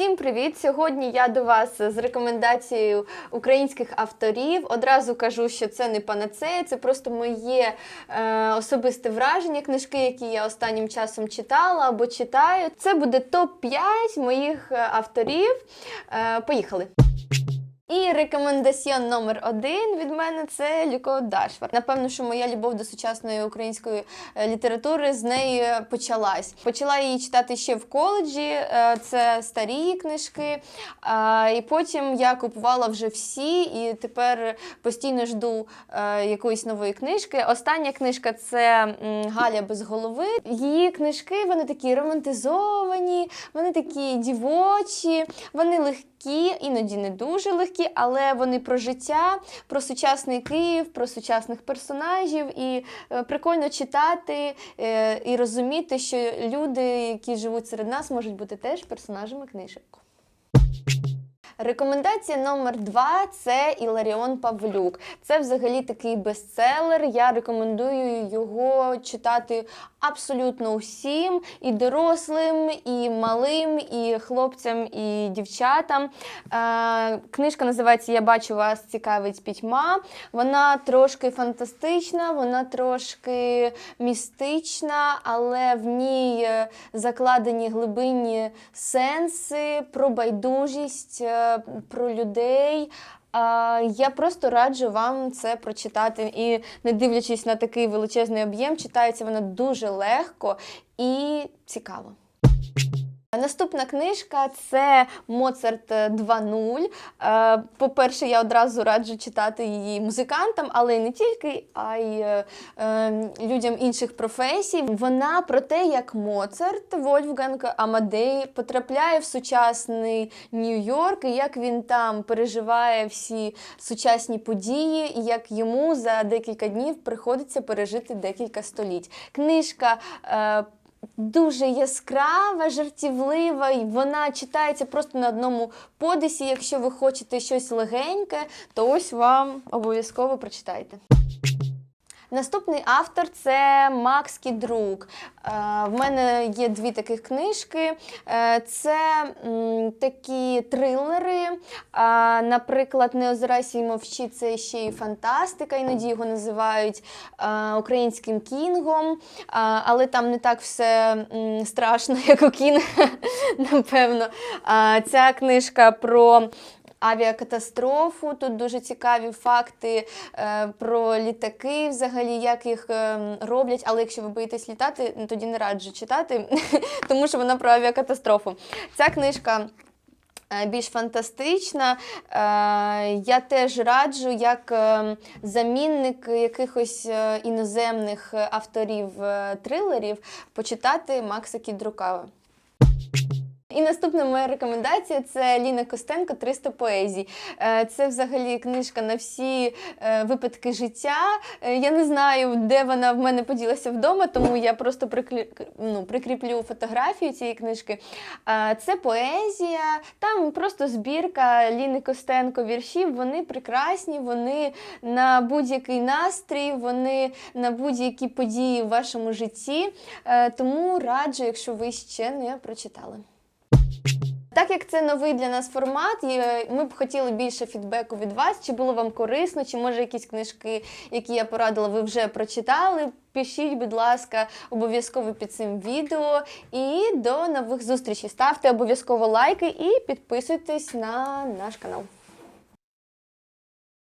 Всім привіт! Сьогодні я до вас з рекомендацією українських авторів. Одразу кажу, що це не панацея, це просто моє е, особисте враження, книжки, які я останнім часом читала або читаю. Це буде топ-5 моїх е, авторів. Е, поїхали! І рекомендаціон номер один від мене це Люко Дашвар. Напевно, що моя любов до сучасної української е, літератури з неї почалась. Почала її читати ще в коледжі. е, Це старі книжки. І потім я купувала вже всі, і тепер постійно жду е, якоїсь нової книжки. Остання книжка це Галя без голови. Її книжки вони такі романтизовані, вони такі дівочі, вони легкі. Іноді не дуже легкі, але вони про життя, про сучасний Київ, про сучасних персонажів. І е, прикольно читати е, і розуміти, що люди, які живуть серед нас, можуть бути теж персонажами книжок. Рекомендація номер два це Іларіон Павлюк. Це взагалі такий бестселер. Я рекомендую його читати абсолютно усім, і дорослим, і малим, і хлопцям, і дівчатам. Е, книжка називається Я бачу вас цікавить пітьма. Вона трошки фантастична, вона трошки містична, але в ній е, закладені глибинні сенси про байдужість, е, про людей. Я просто раджу вам це прочитати. І не дивлячись на такий величезний об'єм, читається вона дуже легко і цікаво. Наступна книжка це Моцарт 2.0. Е, По-перше, я одразу раджу читати її музикантам, але не тільки, а й е, е, людям інших професій. Вона про те, як Моцарт Вольфганг Амадей потрапляє в сучасний Нью-Йорк, і як він там переживає всі сучасні події, і як йому за декілька днів приходиться пережити декілька століть. Книжка. Дуже яскрава, жартівлива, і вона читається просто на одному подисі. Якщо ви хочете щось легеньке, то ось вам обов'язково прочитайте. Наступний автор це Макс Кідрук. Е, В мене є дві таких книжки. Е, Це такі трилери. Е, Наприклад, Не озирайся і мовчи це ще й фантастика. Іноді його називають українським кінгом, але там не так все страшно, як у кінга, напевно. Ця книжка про авіакатастрофу. Тут дуже цікаві факти е, про літаки, взагалі, як їх е, роблять. Але якщо ви боїтесь літати, ну, тоді не раджу читати, тому що вона про авіакатастрофу. Ця книжка. е, Більш фантастична. Я теж раджу як замінник якихось іноземних авторів трилерів почитати Макса Кідрука. І наступна моя рекомендація це Ліна Костенко «300 поезій. Е, Це взагалі книжка на всі е, випадки життя. Е, Я не знаю, де вона в мене поділася вдома, тому я просто приклю... ну, прикріплю фотографію цієї книжки. Це поезія, там просто збірка Ліни Костенко віршів. Вони прекрасні, вони на будь-який настрій, вони на будь-які події в вашому житті. Тому раджу, якщо ви ще не прочитали. Так як це новий для нас формат, е, ми б хотіли більше фідбеку від вас, чи було вам корисно, чи може якісь книжки, які я порадила, ви вже прочитали. Пишіть, будь ласка, обов'язково під цим відео. І до нових зустрічей. Ставте обов'язково лайки і підписуйтесь на наш канал.